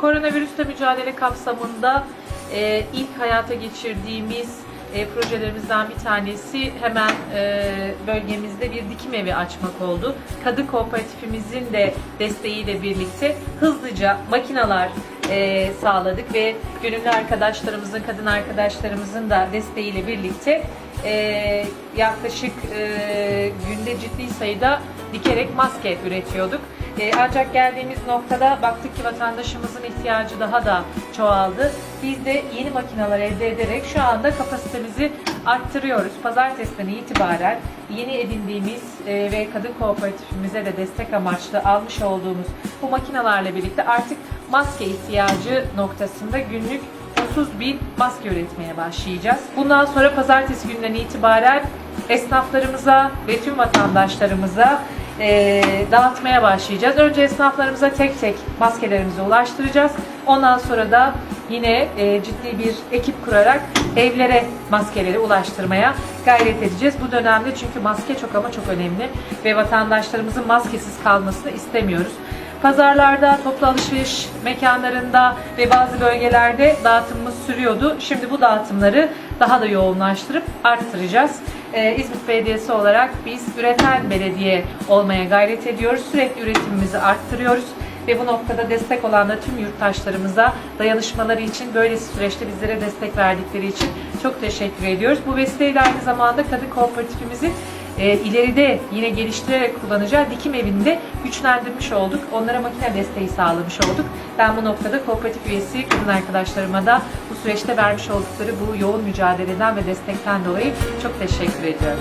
Koronavirüsle mücadele kapsamında e, ilk hayata geçirdiğimiz e, projelerimizden bir tanesi hemen e, bölgemizde bir dikim evi açmak oldu. Kadın kooperatifimizin de desteğiyle birlikte hızlıca makinalar e, sağladık ve gönüllü arkadaşlarımızın, kadın arkadaşlarımızın da desteğiyle birlikte e, yaklaşık e, günde ciddi sayıda dikerek maske üretiyorduk. E, ancak geldiğimiz noktada baktık ki vatandaşımızın ihtiyacı daha da çoğaldı. Biz de yeni makineler elde ederek şu anda kapasitemizi arttırıyoruz. Pazartesiden itibaren yeni edindiğimiz e, ve kadın kooperatifimize de destek amaçlı almış olduğumuz bu makinelerle birlikte artık maske ihtiyacı noktasında günlük 30 bin maske üretmeye başlayacağız. Bundan sonra pazartesi günden itibaren esnaflarımıza ve tüm vatandaşlarımıza e, dağıtmaya başlayacağız. Önce esnaflarımıza tek tek maskelerimizi ulaştıracağız. Ondan sonra da yine e, ciddi bir ekip kurarak evlere maskeleri ulaştırmaya gayret edeceğiz. Bu dönemde çünkü maske çok ama çok önemli ve vatandaşlarımızın maskesiz kalmasını istemiyoruz. Pazarlarda, toplu alışveriş mekanlarında ve bazı bölgelerde dağıtımımız sürüyordu. Şimdi bu dağıtımları daha da yoğunlaştırıp arttıracağız. Ee, İzmit Belediyesi olarak biz üreten belediye olmaya gayret ediyoruz. Sürekli üretimimizi arttırıyoruz ve bu noktada destek olan da tüm yurttaşlarımıza dayanışmaları için böylesi süreçte bizlere destek verdikleri için çok teşekkür ediyoruz. Bu vesileyle aynı zamanda kadın kooperatifimizi e, ileride yine geliştirerek kullanacağı dikim evinde güçlendirmiş olduk. Onlara makine desteği sağlamış olduk. Ben bu noktada kooperatif üyesi kadın arkadaşlarıma da bu süreçte vermiş oldukları bu yoğun mücadeleden ve destekten dolayı çok teşekkür ediyorum.